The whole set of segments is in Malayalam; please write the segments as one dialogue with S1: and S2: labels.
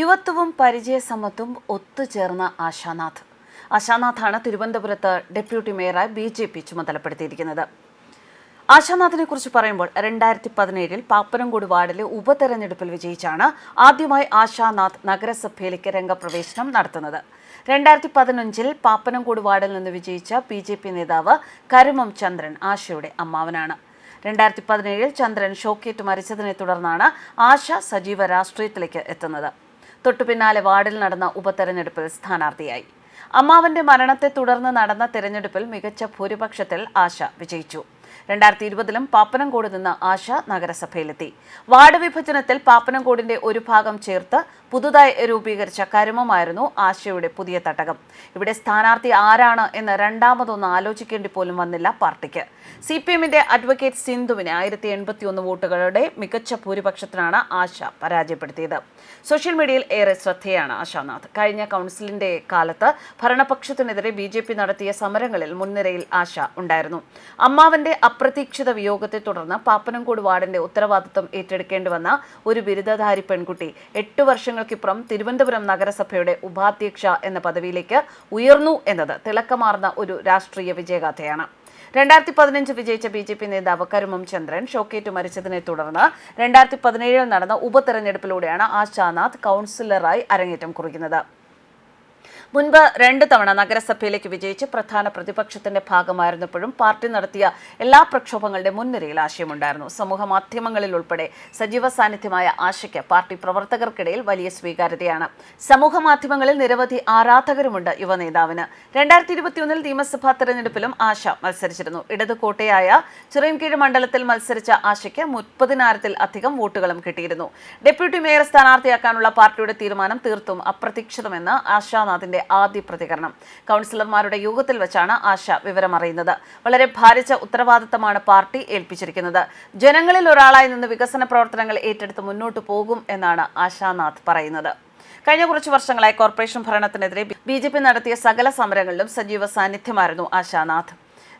S1: യുവത്വവും പരിചയസമത്വം ഒത്തുചേർന്ന ആശാനാഥ്. ആശാനാഥാണ് തിരുവനന്തപുരത്ത് ഡെപ്യൂട്ടി മേയറായി ബി ജെ പി ചുമതലപ്പെടുത്തിയിരിക്കുന്നത്. ആശാനാഥിനെ കുറിച്ച് പറയുമ്പോൾ രണ്ടായിരത്തി പതിനേഴിൽ പാപ്പനംകോട് വാർഡിലെ ഉപതെരഞ്ഞെടുപ്പിൽ വിജയിച്ചാണ് ആദ്യമായി ആശാനാഥ് നഗരസഭയിലേക്ക് രംഗപ്രവേശനം നടത്തുന്നത്. രണ്ടായിരത്തി പതിനഞ്ചിൽ പാപ്പനംകോട് വാർഡിൽ നിന്ന് വിജയിച്ച ബി ജെ പി നേതാവ് കരുമം ചന്ദ്രൻ ആശയുടെ അമ്മാവനാണ്. രണ്ടായിരത്തി പതിനേഴിൽ ചന്ദ്രൻ ഷോക്കേറ്റ് മരിച്ചതിനെ തുടർന്നാണ് ആശ സജീവ രാഷ്ട്രീയത്തിലേക്ക് എത്തുന്നത്. തൊട്ടുപിന്നാലെ വാർഡിൽ നടന്ന ഉപതെരഞ്ഞെടുപ്പിൽ സ്ഥാനാർത്ഥിയായി. അമ്മാവന്റെ മരണത്തെ തുടർന്ന് നടന്ന തെരഞ്ഞെടുപ്പിൽ മികച്ച ഭൂരിപക്ഷത്തിൽ ആശ വിജയിച്ചു. രണ്ടായിരത്തി ഇരുപതിലും പാപ്പനംകോട് നിന്ന് ആശ നഗരസഭയിലെത്തി. വാർഡ് വിഭജനത്തിൽ പാപ്പനംകോടിന്റെ ഒരു ഭാഗം ചേർത്ത് പുതുതായി രൂപീകരിച്ച കരുമമായിരുന്നു ആശയുടെ പുതിയ തട്ടകം. ഇവിടെ സ്ഥാനാർത്ഥി ആരാണ് എന്ന് രണ്ടാമതൊന്ന് ആലോചിക്കേണ്ടി പോലും വന്നില്ല പാർട്ടിക്ക്. സി പി എമ്മിന്റെ അഡ്വക്കേറ്റ് സിന്ധുവിനെ ആയിരത്തി എൺപത്തി ഒന്ന് വോട്ടുകളുടെ മികച്ച ഭൂരിപക്ഷത്തിനാണ് ആശ പരാജയപ്പെടുത്തിയത്. സോഷ്യൽ മീഡിയയിൽ ഏറെ ശ്രദ്ധയാണ് ആശാനാഥ്. കഴിഞ്ഞ കൗൺസിലിന്റെ കാലത്ത് ഭരണപക്ഷത്തിനെതിരെ ബി ജെ പി നടത്തിയ സമരങ്ങളിൽ മുൻനിരയിൽ ആശ ഉണ്ടായിരുന്നു. അമ്മാവന്റെ അപ്രതീക്ഷിത വിയോഗത്തെ തുടർന്ന് പാപ്പനംകോട് വാർഡിന്റെ ഉത്തരവാദിത്വം ഏറ്റെടുക്കേണ്ടി വന്ന ഒരു ബിരുദധാരി പെൺകുട്ടി എട്ട് വർഷങ്ങൾക്കിപ്പുറം തിരുവനന്തപുരം നഗരസഭയുടെ ഉപാധ്യക്ഷ എന്ന പദവിയിലേക്ക് ഉയർന്നു എന്നത് തിളക്കമാർന്ന ഒരു രാഷ്ട്രീയ വിജയഗാഥയാണ്. രണ്ടായിരത്തി പതിനഞ്ച് വിജയിച്ച ബി ജെ പി നേതാവ് കരുമം ചന്ദ്രൻ ഷോക്കേറ്റ് മരിച്ചതിനെ തുടർന്ന് രണ്ടായിരത്തി പതിനേഴിൽ നടന്ന ഉപതെരഞ്ഞെടുപ്പിലൂടെയാണ് ആശാനാഥ് കൗൺസിലറായി അരങ്ങേറ്റം കുറിക്കുന്നത്. മുൻപ് രണ്ട് തവണ നഗരസഭയിലേക്ക് വിജയിച്ച് പ്രധാന പ്രതിപക്ഷത്തിന്റെ ഭാഗമായിരുന്നപ്പോഴും പാർട്ടി നടത്തിയ എല്ലാ പ്രക്ഷോഭങ്ങളുടെ മുൻനിരയിൽ ആശയമുണ്ടായിരുന്നു. സമൂഹ മാധ്യമങ്ങളിൽ ഉൾപ്പെടെ സജീവ സാന്നിധ്യമായ ആശയ്ക്ക് പാർട്ടി പ്രവർത്തകർക്കിടയിൽ വലിയ സ്വീകാര്യതയാണ്. സമൂഹ മാധ്യമങ്ങളിൽ നിരവധി ആരാധകരുമുണ്ട് യുവ നേതാവിന്. രണ്ടായിരത്തി ഇരുപത്തിയൊന്നിൽ നിയമസഭാ തെരഞ്ഞെടുപ്പിലും ആശ മത്സരിച്ചിരുന്നു. ഇടത് കോട്ടയായ ചിറയൻകീഴ് മണ്ഡലത്തിൽ മത്സരിച്ച ആശയ്ക്ക് മുപ്പതിനായിരത്തിൽ അധികം വോട്ടുകളും കിട്ടിയിരുന്നു. ഡെപ്യൂട്ടി മേയർ സ്ഥാനാർത്ഥിയാക്കാനുള്ള പാർട്ടിയുടെ തീരുമാനം തീർത്തും അപ്രതീക്ഷിതമെന്ന് ആശാനാഥിന്റെ ആദ്യ പ്രതികരണം. കൗൺസിലർമാരുടെ യോഗത്തിൽ വെച്ചാണ് ആശ വിവരമറിയുന്നത്. വളരെ ഭാരിച്ച ഉത്തരവാദിത്തമാണ് പാർട്ടി ഏൽപ്പിച്ചിരിക്കുന്നത്. ജനങ്ങളിൽ ഒരാളായി നിന്ന് വികസന പ്രവർത്തനങ്ങൾ ഏറ്റെടുത്ത് മുന്നോട്ട് പോകും എന്നാണ് ആശാനാഥ് പറയുന്നത്. കഴിഞ്ഞ കുറച്ച് വർഷങ്ങളായി കോർപ്പറേഷൻ ഭരണത്തിനെതിരെ ബി നടത്തിയ സകല സമരങ്ങളിലും സജീവ സാന്നിധ്യമായിരുന്നു ആശാനാഥ്.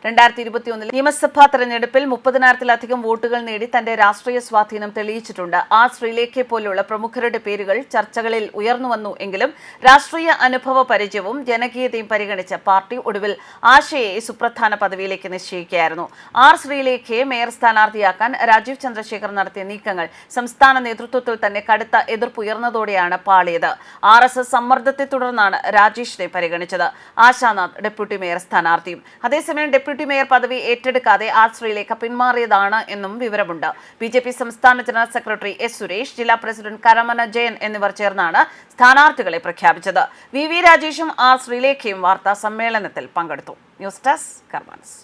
S1: രണ്ടായിരത്തി ഇരുപത്തി ഒന്നിൽ നിയമസഭാ തെരഞ്ഞെടുപ്പിൽ മുപ്പതിനായിരത്തിലധികം വോട്ടുകൾ നേടി തന്റെ രാഷ്ട്രീയ സ്വാധീനം തെളിയിച്ചിട്ടുണ്ട്. ആ ശ്രീലേഖയെ പോലുള്ള പ്രമുഖരുടെ പേരുകൾ ചർച്ചകളിൽ ഉയർന്നുവന്നു എങ്കിലും രാഷ്ട്രീയ അനുഭവ പരിചയവും ജനകീയതയും പരിഗണിച്ച പാർട്ടി ഒടുവിൽ ആശയെ സുപ്രധാന പദവിയിലേക്ക് നിശ്ചയിക്കുകയായിരുന്നു. ആർ ശ്രീലേഖയെ മേയർ സ്ഥാനാർത്ഥിയാക്കാൻ രാജീവ് ചന്ദ്രശേഖർ നടത്തിയ നീക്കങ്ങൾ സംസ്ഥാന നേതൃത്വത്തിൽ തന്നെ കടുത്ത എതിർപ്പുയർന്നതോടെയാണ് പാളിയത്. ആർ എസ് എസ് സമ്മർദ്ദത്തെ തുടർന്നാണ് രാജേഷിനെ പരിഗണിച്ചത്. ആശാനാഥ് ഡെപ്യൂട്ടി മേയർ സ്ഥാനാർത്ഥിയും. അതേസമയം ഡെപ്യൂട്ടി മേയർ പദവി ഏറ്റെടുക്കാതെ ആശ്രയിലേക്ക് പിന്മാറിയതാണ് എന്നും വിവരമുണ്ട്. ബി ജെ പി സംസ്ഥാന ജനറൽ സെക്രട്ടറി എസ് സുരേഷ് ജില്ലാ പ്രസിഡന്റ് കരമന ജയൻ എന്നിവർ ചേർന്നാണ് സ്ഥാനാർത്ഥികളെ പ്രഖ്യാപിച്ചത്. വി വി രാജേഷും ആർ ശ്രീലേഖയും വാർത്താ സമ്മേളനത്തിൽ പങ്കെടുത്തു. News desk കർമാൻസ്